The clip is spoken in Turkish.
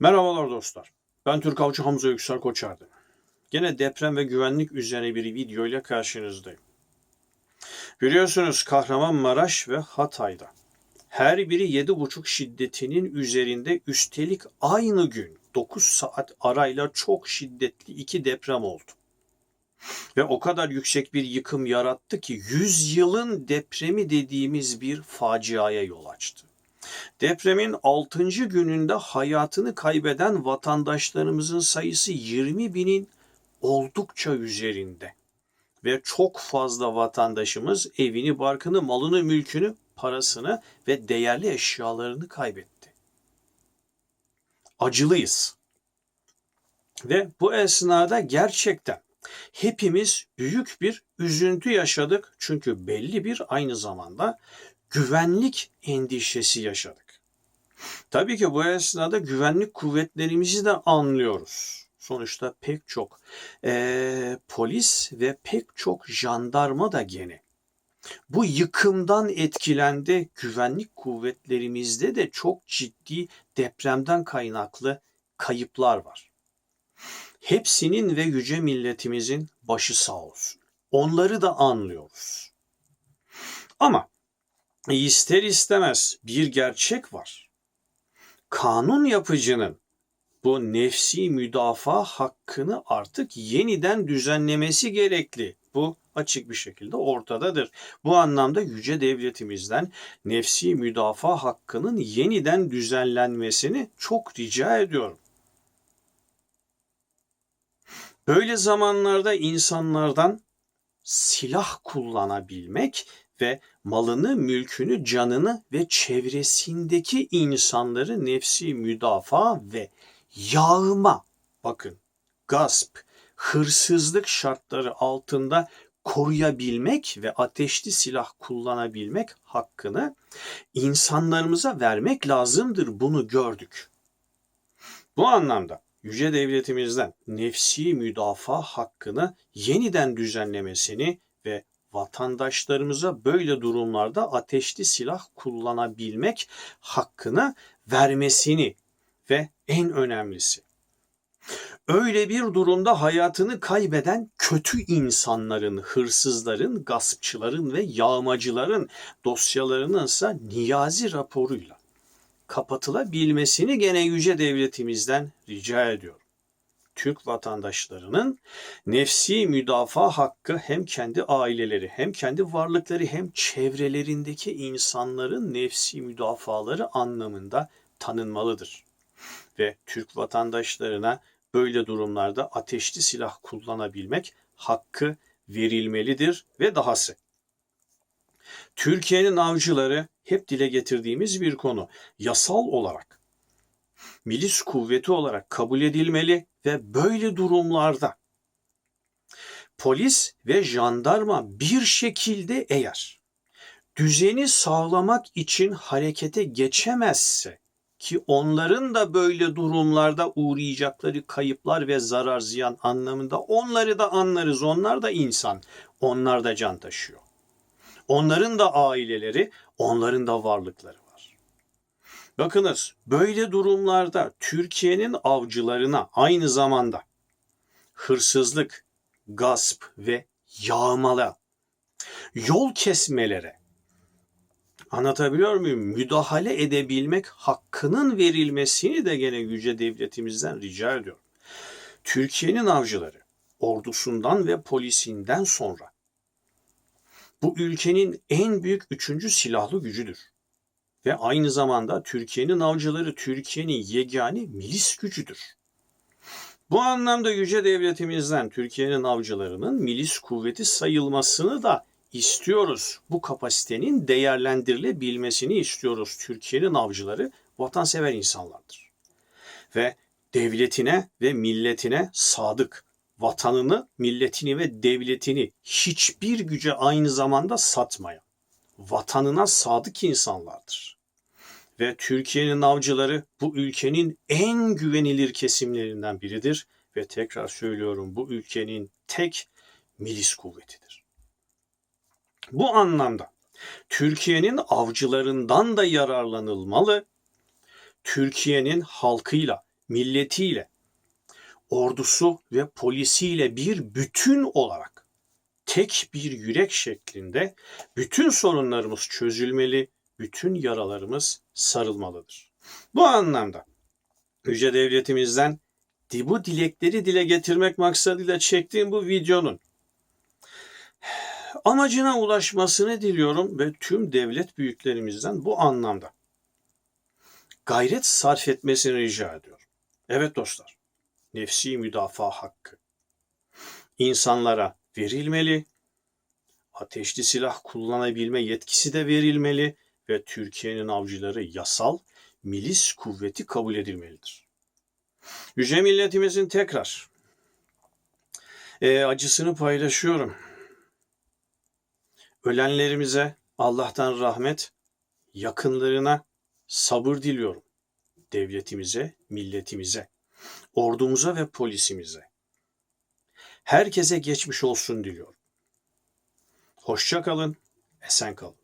Merhabalar dostlar. Ben Türk Avcı Hamza Yüksel Koçardı. Gene deprem ve güvenlik üzerine bir video ile karşınızdayım. Biliyorsunuz Kahramanmaraş ve Hatay'da her biri 7,5 şiddetinin üzerinde üstelik aynı gün 9 saat arayla çok şiddetli iki deprem oldu. Ve o kadar yüksek bir yıkım yarattı ki 100 yılın depremi dediğimiz bir faciaya yol açtı. Depremin 6. gününde hayatını kaybeden vatandaşlarımızın sayısı 20 binin oldukça üzerinde. Ve çok fazla vatandaşımız evini, barkını, malını, mülkünü, parasını ve değerli eşyalarını kaybetti. Acılıyız. Ve bu esnada gerçekten hepimiz büyük bir üzüntü yaşadık. Çünkü belli bir aynı zamanda güvenlik endişesi yaşadık. Tabii ki bu esnada güvenlik kuvvetlerimizi de anlıyoruz. Sonuçta pek çok eee, polis ve pek çok jandarma da gene bu yıkımdan etkilendi. Güvenlik kuvvetlerimizde de çok ciddi depremden kaynaklı kayıplar var. Hepsinin ve yüce milletimizin başı sağ olsun. Onları da anlıyoruz. Ama ister istemez bir gerçek var. Kanun yapıcının bu nefsi müdafaa hakkını artık yeniden düzenlemesi gerekli. Bu açık bir şekilde ortadadır. Bu anlamda yüce devletimizden nefsi müdafaa hakkının yeniden düzenlenmesini çok rica ediyorum. Böyle zamanlarda insanlardan silah kullanabilmek ve malını, mülkünü, canını ve çevresindeki insanları nefsi müdafaa ve yağma, bakın gasp, hırsızlık şartları altında koruyabilmek ve ateşli silah kullanabilmek hakkını insanlarımıza vermek lazımdır. Bunu gördük. Bu anlamda yüce devletimizden nefsi müdafaa hakkını yeniden düzenlemesini ve vatandaşlarımıza böyle durumlarda ateşli silah kullanabilmek hakkını vermesini ve en önemlisi öyle bir durumda hayatını kaybeden kötü insanların, hırsızların, gaspçıların ve yağmacıların dosyalarının ise niyazi raporuyla kapatılabilmesini gene yüce devletimizden rica ediyorum. Türk vatandaşlarının nefsi müdafaa hakkı hem kendi aileleri hem kendi varlıkları hem çevrelerindeki insanların nefsi müdafaları anlamında tanınmalıdır. Ve Türk vatandaşlarına böyle durumlarda ateşli silah kullanabilmek hakkı verilmelidir ve dahası. Türkiye'nin avcıları hep dile getirdiğimiz bir konu. Yasal olarak milis kuvveti olarak kabul edilmeli ve böyle durumlarda polis ve jandarma bir şekilde eğer düzeni sağlamak için harekete geçemezse ki onların da böyle durumlarda uğrayacakları kayıplar ve zarar ziyan anlamında onları da anlarız. Onlar da insan. Onlar da can taşıyor. Onların da aileleri, onların da varlıkları var. Bakınız böyle durumlarda Türkiye'nin avcılarına aynı zamanda hırsızlık, gasp ve yağmala, yol kesmelere, Anlatabiliyor muyum? Müdahale edebilmek hakkının verilmesini de gene yüce devletimizden rica ediyorum. Türkiye'nin avcıları ordusundan ve polisinden sonra bu ülkenin en büyük üçüncü silahlı gücüdür. Ve aynı zamanda Türkiye'nin avcıları Türkiye'nin yegane milis gücüdür. Bu anlamda yüce devletimizden Türkiye'nin avcılarının milis kuvveti sayılmasını da istiyoruz. Bu kapasitenin değerlendirilebilmesini istiyoruz. Türkiye'nin avcıları vatansever insanlardır. Ve devletine ve milletine sadık, vatanını, milletini ve devletini hiçbir güce aynı zamanda satmayan, vatanına sadık insanlardır. Ve Türkiye'nin avcıları bu ülkenin en güvenilir kesimlerinden biridir ve tekrar söylüyorum bu ülkenin tek milis kuvvetidir. Bu anlamda Türkiye'nin avcılarından da yararlanılmalı. Türkiye'nin halkıyla, milletiyle, ordusu ve polisiyle bir bütün olarak tek bir yürek şeklinde bütün sorunlarımız çözülmeli, bütün yaralarımız sarılmalıdır. Bu anlamda Yüce Devletimizden bu dilekleri dile getirmek maksadıyla çektiğim bu videonun amacına ulaşmasını diliyorum ve tüm devlet büyüklerimizden bu anlamda gayret sarf etmesini rica ediyorum. Evet dostlar, nefsi müdafaa hakkı insanlara verilmeli, ateşli silah kullanabilme yetkisi de verilmeli ve Türkiye'nin avcıları yasal milis kuvveti kabul edilmelidir. Yüce milletimizin tekrar e, acısını paylaşıyorum. Ölenlerimize Allah'tan rahmet, yakınlarına sabır diliyorum. Devletimize, milletimize, ordumuza ve polisimize. Herkese geçmiş olsun diliyorum. Hoşça kalın, esen kalın.